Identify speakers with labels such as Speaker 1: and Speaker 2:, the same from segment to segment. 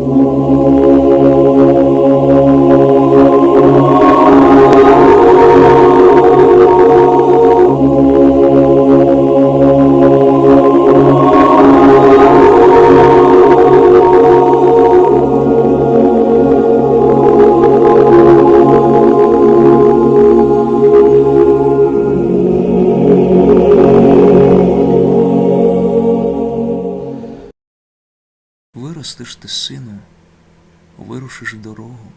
Speaker 1: Oh. Виростеш ти, сину, вирушиш в дорогу,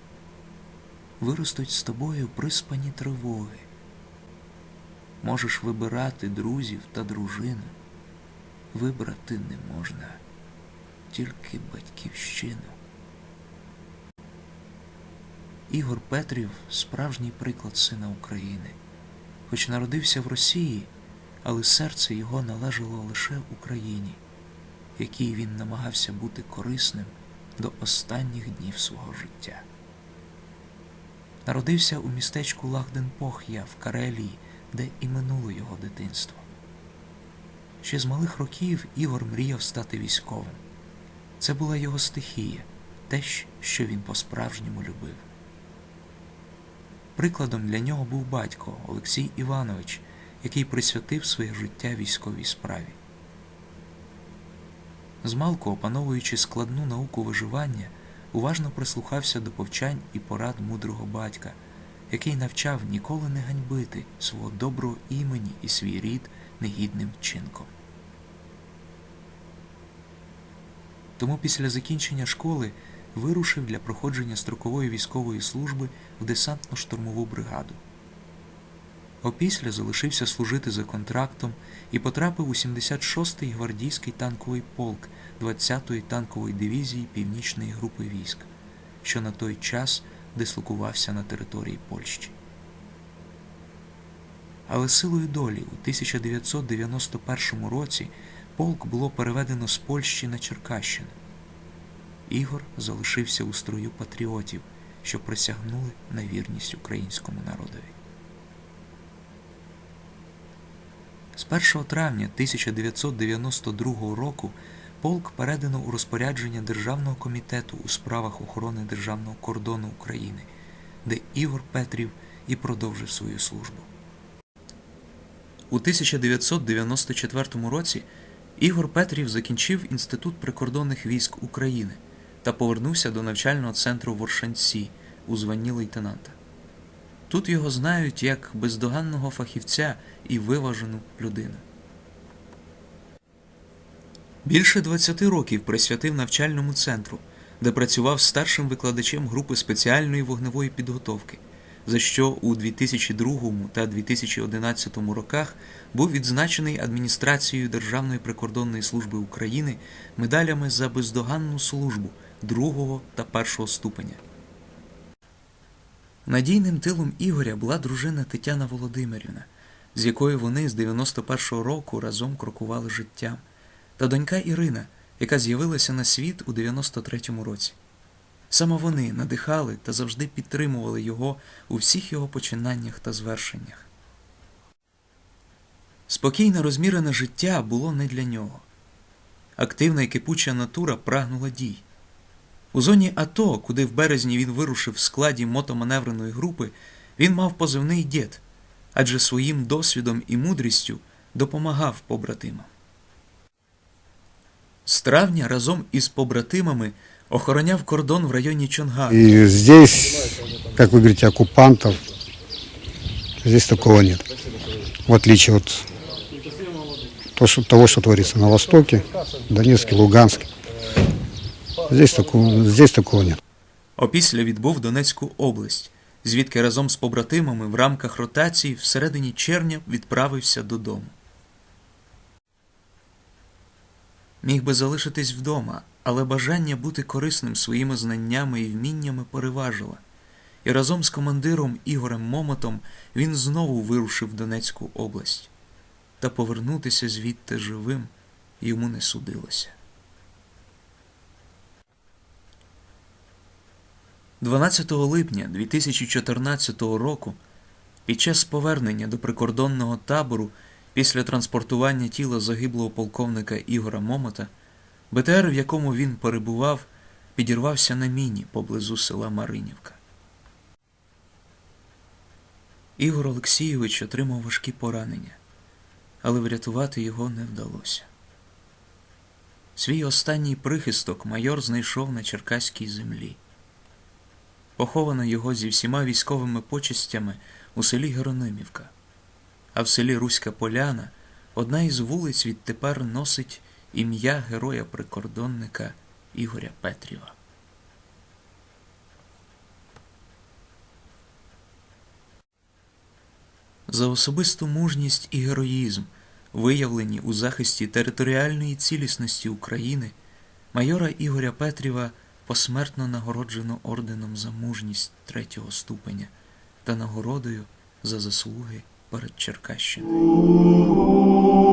Speaker 1: виростуть з тобою приспані тривоги. Можеш вибирати друзів та дружину, вибрати не можна, тільки батьківщину. Ігор Петрів справжній приклад сина України. Хоч народився в Росії, але серце його належало лише Україні якій він намагався бути корисним до останніх днів свого життя. Народився у містечку Лахденпох'я в Карелії, де і минуло його дитинство. Ще з малих років Ігор мріяв стати військовим. Це була його стихія, те, що він по-справжньому любив. Прикладом для нього був батько Олексій Іванович, який присвятив своє життя військовій справі. Змалку, опановуючи складну науку виживання, уважно прислухався до повчань і порад мудрого батька, який навчав ніколи не ганьбити свого доброго імені і свій рід негідним вчинком. Тому після закінчення школи вирушив для проходження строкової військової служби в десантно-штурмову бригаду. Опісля залишився служити за контрактом і потрапив у 76-й гвардійський танковий полк 20-ї танкової дивізії Північної групи військ, що на той час дислокувався на території Польщі. Але силою долі у 1991 році полк було переведено з Польщі на Черкащину. Ігор залишився у строю патріотів, що присягнули на вірність українському народові. З 1 травня 1992 року полк передано у розпорядження Державного комітету у справах охорони державного кордону України, де Ігор Петрів і продовжив свою службу. У 1994 році Ігор Петрів закінчив Інститут прикордонних військ України та повернувся до навчального центру в Оршанці у званні лейтенанта. Тут його знають як бездоганного фахівця і виважену людину. Більше 20 років присвятив навчальному центру, де працював старшим викладачем групи спеціальної вогневої підготовки, за що у 2002 та 2011 роках був відзначений адміністрацією Державної прикордонної служби України медалями за бездоганну службу другого та першого ступеня. Надійним тилом Ігоря була дружина Тетяна Володимирівна, з якою вони з 91-го року разом крокували життям, та донька Ірина, яка з'явилася на світ у 93-му році. Саме вони надихали та завжди підтримували його у всіх його починаннях та звершеннях. Спокійне розмірене життя було не для нього. Активна і кипуча натура прагнула дій. У зоні АТО, куди в березні він вирушив в складі мотоманевреної групи, він мав позивний дід, адже своїм досвідом і мудрістю допомагав побратимам. З травня разом із побратимами охороняв кордон в районі Чонгара.
Speaker 2: И здесь, как вы говорите, оккупантов, здесь такого нет. В отличие от того, что творится на Востоке, Донецке, Луганске. Здесь такого, здесь такого нет.
Speaker 1: Опісля відбув Донецьку область, звідки разом з побратимами в рамках ротації всередині червня відправився додому. Міг би залишитись вдома, але бажання бути корисним своїми знаннями і вміннями переважило. І разом з командиром Ігорем Момотом він знову вирушив Донецьку область. Та повернутися звідти живим йому не судилося. 12 липня 2014 року, під час повернення до прикордонного табору після транспортування тіла загиблого полковника Ігора Момота, БТР, в якому він перебував, підірвався на міні поблизу села Маринівка. Ігор Олексійович отримав важкі поранення, але врятувати його не вдалося. Свій останній прихисток майор знайшов на черкаській землі. Поховано його зі всіма військовими почестями у селі Геронимівка, а в селі Руська Поляна одна із вулиць відтепер носить ім'я героя-прикордонника Ігоря Петріва. За особисту мужність і героїзм, виявлені у захисті територіальної цілісності України, майора Ігоря Петріва посмертно нагороджено орденом за мужність третього ступеня та нагородою за заслуги перед Черкащиною.